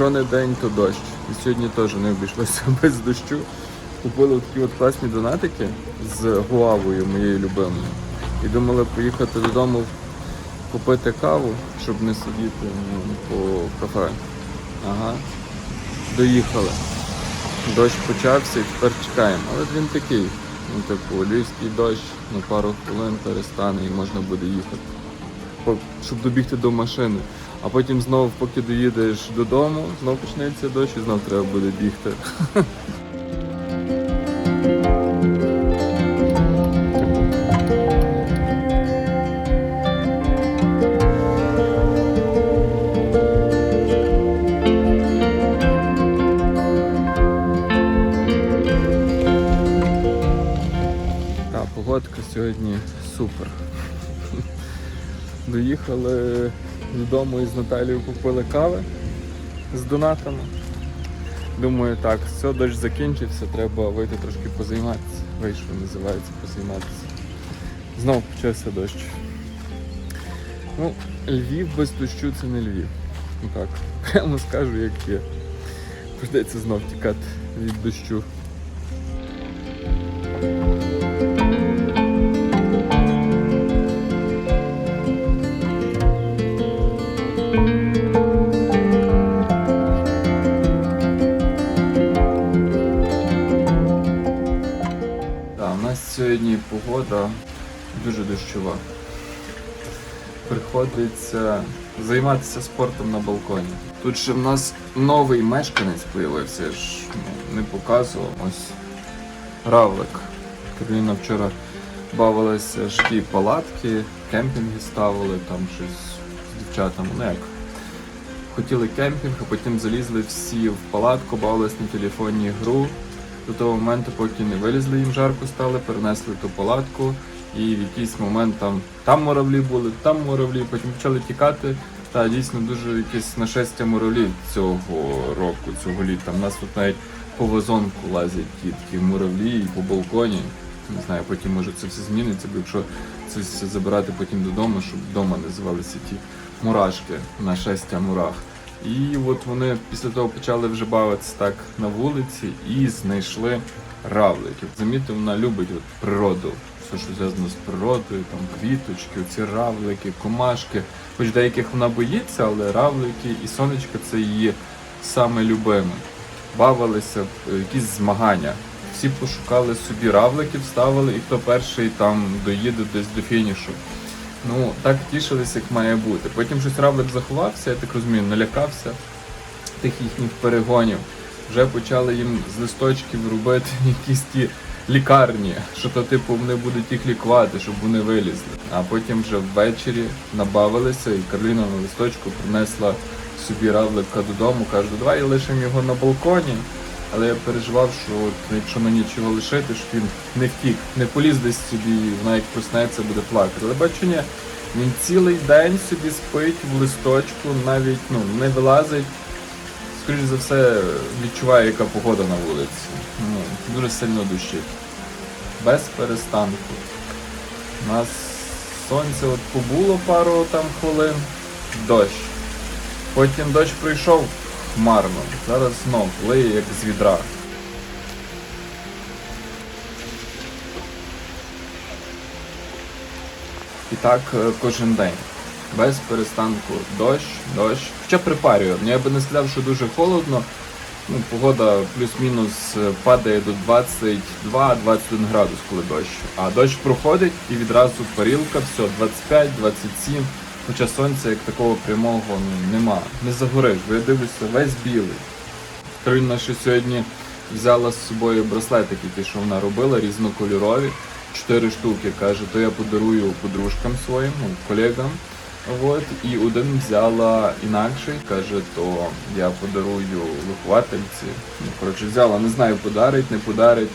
Та у Львові що не день, то дощ. І сьогодні теж не обійшлося без дощу. Купили такі от класні донатики з гуавою моєю любимою. І думали поїхати додому купити каву, щоб не сидіти ну, по кафе. Ага. Доїхали. Дощ почався і тепер чекаємо. Але він такий. Ну, типу, львівський дощ на пару хвилин перестане і можна буде їхати. Щоб добігти до машини. А потім знову, поки доїдеш додому, знову почнеться дощ і знову треба буде бігти. Погодка сьогодні супер. Доїхали додому з Наталією купили кави з донатами. Думаю, так, все, дощ закінчився, треба вийти трошки позайматися. Вийшов, називається позайматися. Знову почався дощ. Ну, Львів без дощу це не Львів. Ну так, прямо скажу, як є. Прийдеться знов тікати від дощу. Погода дуже дощова. Приходиться займатися спортом на балконі. Тут ще в нас новий мешканець з'явився, я ж ну, не показував. Ось равлик. Кароліна вчора бавилася ж ті палатки, кемпінги ставили, там щось з дівчатами. Ну як, хотіли кемпінг, а потім залізли всі в палатку, бавились на телефонній гру. До того моменту, поки не вилізли, їм жарко стали, перенесли ту палатку, і в якийсь момент там, там муравлі були, там муравлі, потім почали тікати. Та дійсно дуже якесь нашестя муравлів цього року, цього літа. У нас тут навіть по вазонку лазять ті такі муравлі і по балконі. Не знаю, потім може це все зміниться, бо якщо це все забирати потім додому, щоб вдома називалися ті мурашки, нашестя мурах. І от вони після того почали вже бавитися так на вулиці і знайшли равликів. Замітьте, вона любить от природу, все, що зв'язано з природою, там квіточки, ці равлики, комашки. Хоч деяких вона боїться, але равлики і сонечка це її саме любиме. Бавилися в якісь змагання. Всі пошукали собі равликів, ставили, і хто перший там доїде десь до фінішу. Ну, так тішилися, як має бути. Потім щось равлик заховався, я так розумію, налякався тих їхніх перегонів. Вже почали їм з листочків робити якісь ті лікарні, що то типу вони будуть їх лікувати, щоб вони вилізли. А потім вже ввечері набавилися, і Карліна на листочку принесла собі равлика додому, каже, давай лишимо його на балконі. Але я переживав, що от, якщо на ніч його лишити, щоб він не втік, не поліз десь собі, вона як проснеться, буде плакати. Але бачу, ні, він цілий день собі спить в листочку, навіть ну, не вилазить. Скоріше за все, відчуває, яка погода на вулиці. Ну, дуже сильно дощить. Без перестанку. У нас сонце от побуло пару там хвилин, дощ. Потім дощ прийшов хмарно. Зараз знов лиє як з відра. І так е, кожен день. Без перестанку дощ, дощ. Хоча припарює. Ну, Я би не сказав, що дуже холодно. Ну, погода плюс-мінус е, падає до 22-21 градус, коли дощ. А дощ проходить і відразу парілка, все, 25-27. Хоча сонця як такого прямого ну, нема. Не загориш, бо я дивлюся, весь білий. Кароліна ще сьогодні взяла з собою браслетики, ті, що вона робила, різнокольорові. Чотири штуки, каже, то я подарую подружкам своїм, ну, колегам. От, і один взяла інакший, каже, то я подарую виховательці. Ну, коротше, взяла, не знаю, подарить, не подарить.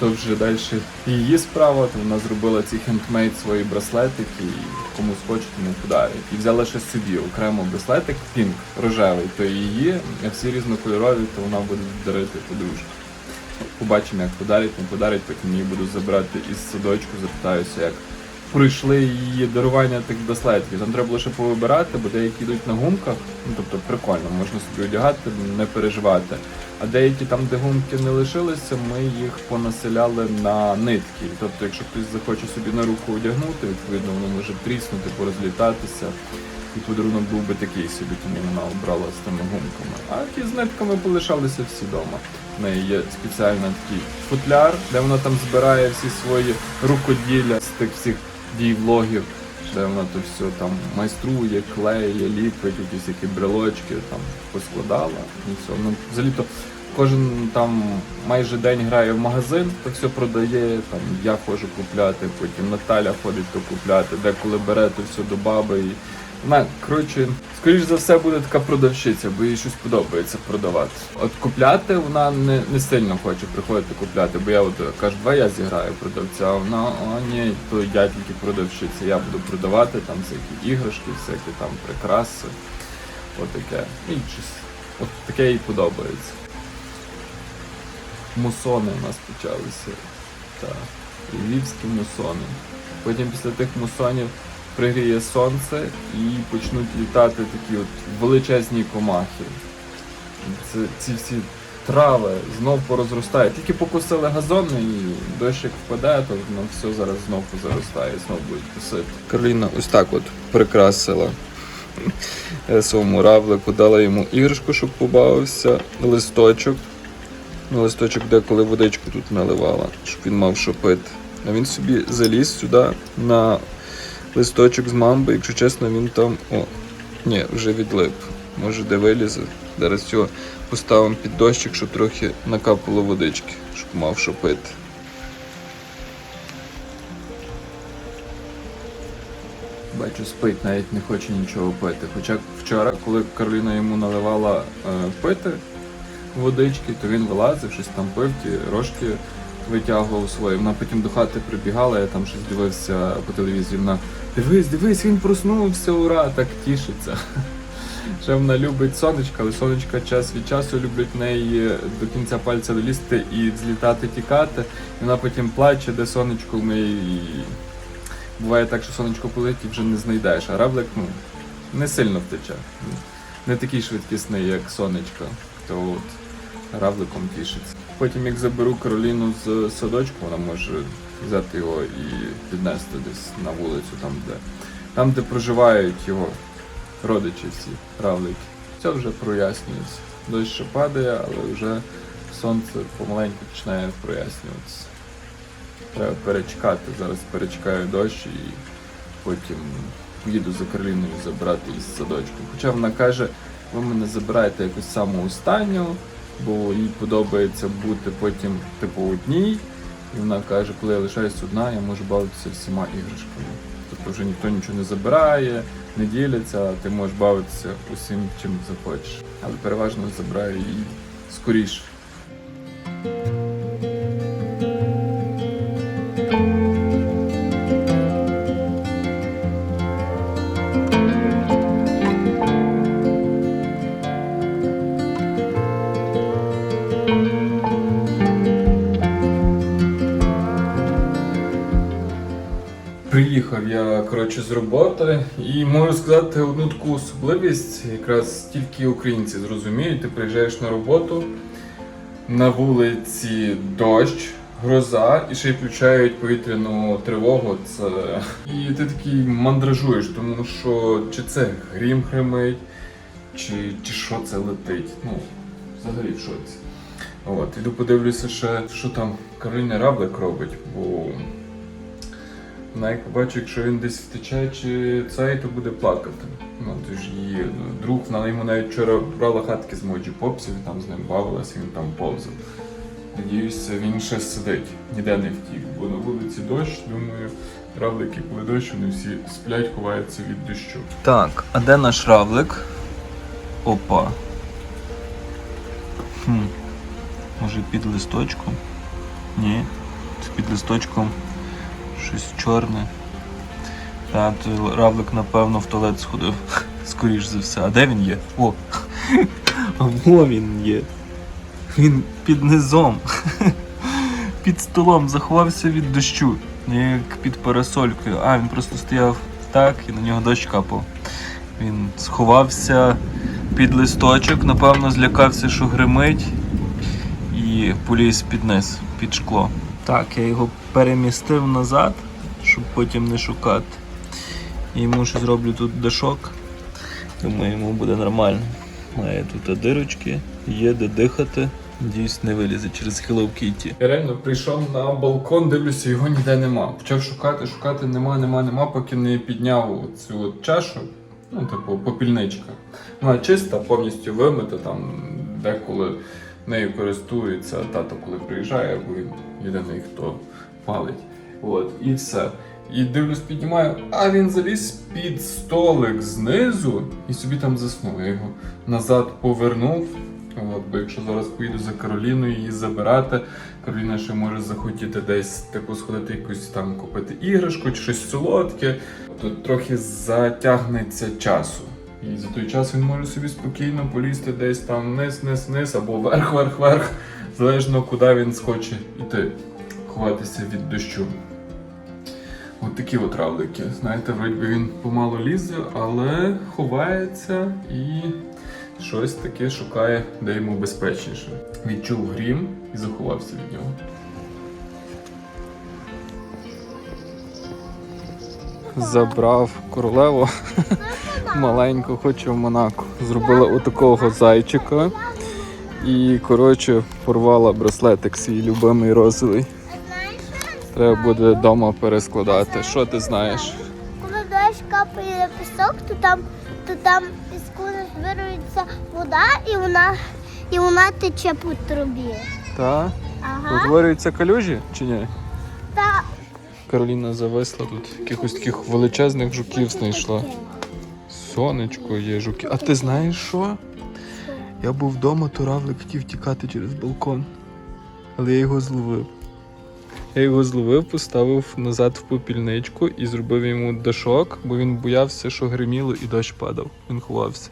То вже далі її справа, то вона зробила ці хендмейд свої браслетики і комусь хоче, тому подарить. І взяла ще собі окремо браслетик пінк рожевий, то її, а всі різнокольорові, то вона буде дарити подружку. Побачимо, як подарить, не подарить, потім її буду забирати із садочку, запитаюся, як пройшли її дарування тих браслетів. Там треба було ще повибирати, бо деякі йдуть на гумках, ну тобто прикольно, можна собі одягати, не переживати. А деякі там, де гумки не лишилися, ми їх понаселяли на нитки. Тобто, якщо хтось захоче собі на руку одягнути, відповідно воно може тріснути, порозлітатися. І подарунок був би такий собі, тому вона обрала з тими гумками. А ті з нитками полишалися всі вдома. В неї є спеціально такий футляр, де вона там збирає всі свої рукоділля з тих всіх дій влогів, де вона то все там майструє, клеє, ліпить, якісь які брелочки там поскладала і все. Ну, взагалі то кожен там майже день грає в магазин, то все продає. Там я ходжу купляти, потім Наталя ходить то купляти, деколи бере то все до баби. І вона, коротше, скоріш за все буде така продавщиця, бо їй щось подобається продавати. От купляти вона не, не сильно хоче приходити купляти, бо я от кажу, давай я зіграю продавця, а вона, о ні, то я тільки продавщиця, я буду продавати там всякі іграшки, всякі там прикраси. Отаке. І щось. От таке їй подобається. Мусони у нас почалися. Так. Львівські мусони. Потім після тих мусонів пригріє сонце і почнуть літати такі от величезні комахи. Це, ці всі трави знов порозростають. Тільки покусили газон і дощ як впаде, то воно все зараз знов позаростає, знов будуть косити. Кароліна ось так от прикрасила своєму равлику, дала йому іграшку, щоб побавився, листочок. Ну, листочок деколи водичку тут наливала, щоб він мав що пити. А він собі заліз сюди на листочок з мамби, якщо чесно, він там. О, ні, вже відлип. Може де вилізе. Зараз його поставимо під дощик, щоб трохи накапало водички, щоб мав що пити. Бачу, спить, навіть не хоче нічого пити. Хоча вчора, коли Кароліна йому наливала е, пити водички, то він вилазив, щось там пив, ті рожки витягував свої. Вона потім до хати прибігала, я там щось дивився по телевізорі. Вона дивись, дивись, він проснувся, ура, так тішиться. Ще вона любить сонечка, але сонечка час від часу люблять в неї до кінця пальця долізти і злітати, тікати. І вона потім плаче, де сонечко ми і буває так, що сонечко полетить і вже не знайдеш. А равлик ну, не сильно втече. Не такий швидкісний, як сонечко. То от равликом тішиться. Потім, як заберу Кароліну з садочку, вона може взяти його і віднести десь на вулицю, там, де, там, де проживають його родичі всі, равлики. Це вже прояснюється. Дощ ще падає, але вже сонце помаленьку починає прояснюватися. Треба перечекати. Зараз перечекаю дощ і потім поїду за Кароліною забрати із садочку. Хоча вона каже, ви мене забираєте якось саму останню, бо їй подобається бути потім типу одній. І вона каже, коли я лишаюсь одна, я можу бавитися всіма іграшками. Тобто вже ніхто нічого не забирає, не діляться, а ти можеш бавитися усім, чим захочеш. Але переважно забираю її скоріше. Приїхав я коротше з роботи і можу сказати одну таку особливість, якраз тільки українці зрозуміють. Ти приїжджаєш на роботу, на вулиці дощ, гроза, і ще й включають повітряну тривогу. Це і ти такий мандражуєш, тому що чи це грім гримить, чи, чи що це летить. Ну, взагалі в шоці. От, іду подивлюся ще, що там Кароліна Равлик робить, бо вона як побачить, якщо він десь втече чи цей, то буде плакати. Ну, то ж її друг, вона йому навіть вчора брала хатки з моджі попсів, там з ним бавилася, він там повзав. Надіюся, він ще сидить, ніде не втік, бо на вулиці дощ, думаю, равлики, коли дощ, вони всі сплять, ховаються від дощу. Так, а де наш равлик? Опа. Хм. Може під листочком? Ні. Під листочком щось чорне. Та, то равлик, напевно, в туалет сходив, скоріш за все. А де він є? О! А во він є. Він під низом. Під столом заховався від дощу. як під парасолькою. А, він просто стояв так і на нього дощ капав. Він сховався під листочок, напевно, злякався, що гримить, і поліз під низ, під шкло. Так, я його перемістив назад, щоб потім не шукати. Йому ще зроблю тут дашок. Думаю, йому буде нормально. Має тут дирочки, є де дихати. Надіюсь, не вилізе через Hello Kitty. Я реально прийшов на балкон, дивлюся, його ніде нема. Почав шукати, шукати, нема, нема, нема, поки не підняв цю от чашу. Ну, типу, попільничка. Вона чиста, повністю вимита, там деколи нею користується тато, коли приїжджає, бо він єдиний, хто палить. От, і все. І дивлюсь, піднімаю, а він заліз під столик знизу і собі там заснув. Я його назад повернув. От, бо якщо зараз поїду за Кароліною її забирати, Кароліна ще може захотіти десь типу сходити якусь там купити іграшку чи щось солодке, то трохи затягнеться часу. І за той час він може собі спокійно полізти десь там вниз, вниз, вниз або вверх, вверх, вверх, залежно куди він схоче йти, ховатися від дощу. От такі от равлики. Знаєте, вроді він помало лізе, але ховається і щось таке шукає, де йому безпечніше. Відчув грім і заховався від нього. Забрав королеву маленьку, хоче в Монако. Зробила отакого зайчика і, коротше, порвала браслетик свій любимий розовий. Треба буде вдома перескладати. Що ти знаєш? Коли дощ капає на пісок, то там, то там піску збирається вода і вона, і вона тече по трубі. Так? Ага. Утворюються калюжі чи ні? Кароліна зависла тут якихось таких величезних жуків знайшла. Сонечко є жуки. А ти знаєш що? Я був вдома, то равлик хотів тікати через балкон. Але я його зловив. Я його зловив, поставив назад в попільничку і зробив йому дашок, бо він боявся, що гриміло і дощ падав. Він ховався.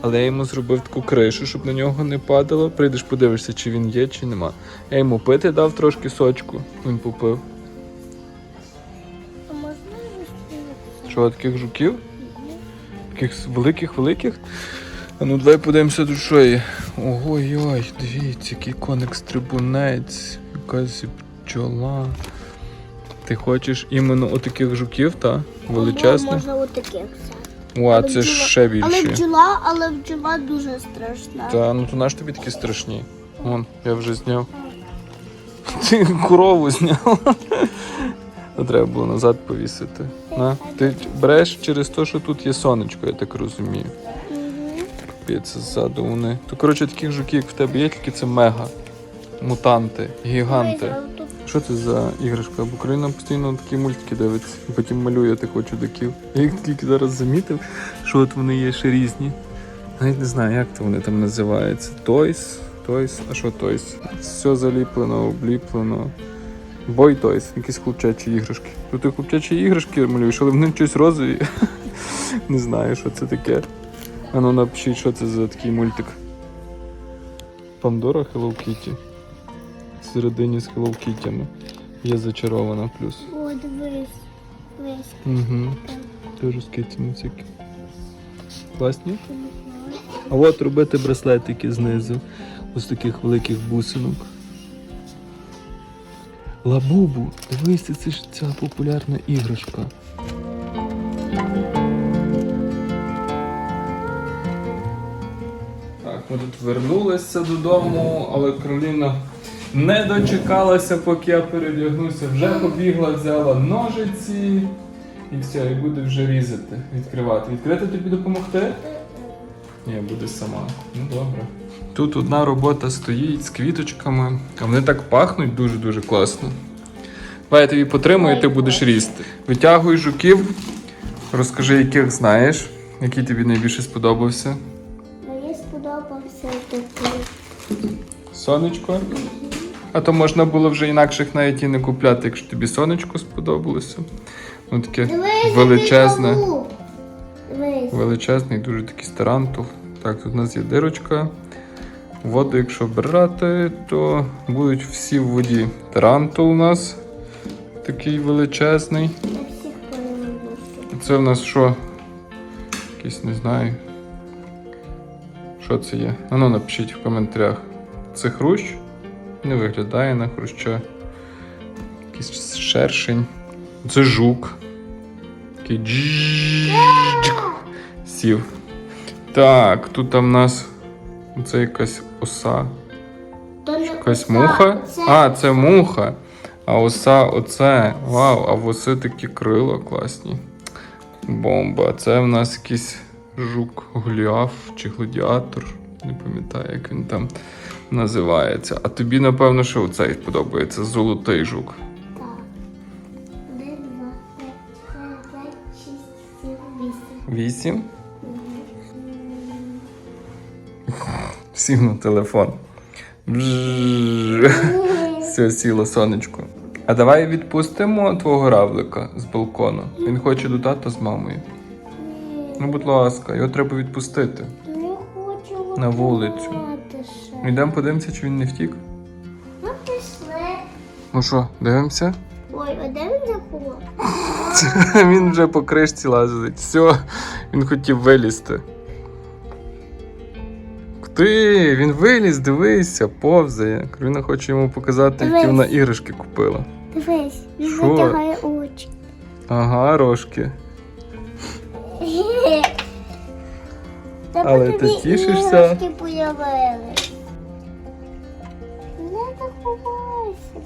Але я йому зробив таку кришу, щоб на нього не падало. Прийдеш, подивишся, чи він є, чи нема. Я йому пити дав трошки сочку, він попив. Що, таких жуків? Таких великих-великих? А ну давай подивимося тут що є. Ого йой, дивіться, який коник стрибунець, якась пчола. Ти хочеш іменно отаких жуків, та? Величезних? Можна отаких. О, а це ж ще Але бджола, але бджола дуже страшна. Та, ну то наш тобі такі страшні. Вон, я вже зняв. Ти корову зняв. Треба було назад повісити. На, ти береш через те, що тут є сонечко, я так розумію. Капець ззаду вони. То коротше таких жуків, як в тебе є, тільки це мега. Мутанти, гіганти. Що це за іграшка? Бо Україна постійно такі мультики дивиться, і потім малює тих чудаків. Я їх тільки зараз замітив, що от вони є ще різні. Навіть не знаю, як то вони там називаються. Тойс, Тойс, а що Тойс? Все заліплено, обліплено. Бой Тойс, якісь хлопчачі іграшки. Тут і хлопчачі іграшки малюєш, але вони щось розові. Не знаю, що це таке. А ну напишіть, що це за такий мультик. Пандора Hello Kitty. Всередині з Hello Kitty. Є зачарована плюс. О, дивись. Весь. Угу. Теж з китями всякі. Класні? А от робити браслетики знизу. Ось таких великих бусинок. Лабубу. Дивись, це ж ця популярна іграшка. Так, ми тут вернулися додому, але Кароліна не дочекалася, поки я перевдягнуся. Вже побігла, взяла ножиці і все, і буде вже різати, відкривати. Відкрити тобі допомогти? Ні, буде сама. Ну добре. Тут одна робота стоїть з квіточками, а вони так пахнуть дуже-дуже класно. Давай я тобі потримаю, і ти будеш різти. Витягуй жуків, розкажи, яких знаєш, який тобі найбільше сподобався. Мені сподобався такий. Сонечко. А то можна було вже інакших навіть і не купляти, якщо тобі сонечко сподобалося. Ну таке величезне, величезний, дуже такий тарантул. Так, тут у нас є дирочка. Воду, якщо брати, то будуть всі в воді. Тарантул у нас, такий величезний. Це в нас що? Якийсь не знаю. Що це є? А напишіть в коментарях. Це хрущ? Не виглядає на хруща. Якийсь шершень. Це жук. Такий. Сів. Так, тут там нас. Це якась оса. Якась муха? А, це муха. А оса оце. Вау, а в оси такі крила класні. Бомба. Це в нас якийсь жук Голіаф чи гладіатор. Не пам'ятаю, як він там називається. А тобі, напевно, що оцей подобається золотий жук. Так. Вісім. Сів на телефон. Все, сіло сонечко. А давай відпустимо твого равлика з балкону. Він хоче до тата з мамою. Ну, будь ласка, його треба відпустити. Не хочу На вулицю. Йдемо подивимося, чи він не втік. Ну пішли. Ну що, дивимося? Ой, а де він заховав? він вже по кришці лазить. Все, він хотів вилізти. Ти, він виліз, дивися, повзає. Карина хоче йому показати, які вона іграшки купила. Дивись, він Що? витягає очі. Ага, рожки. Тебе Але ти тобі тішишся? іграшки появились. Не заховайся.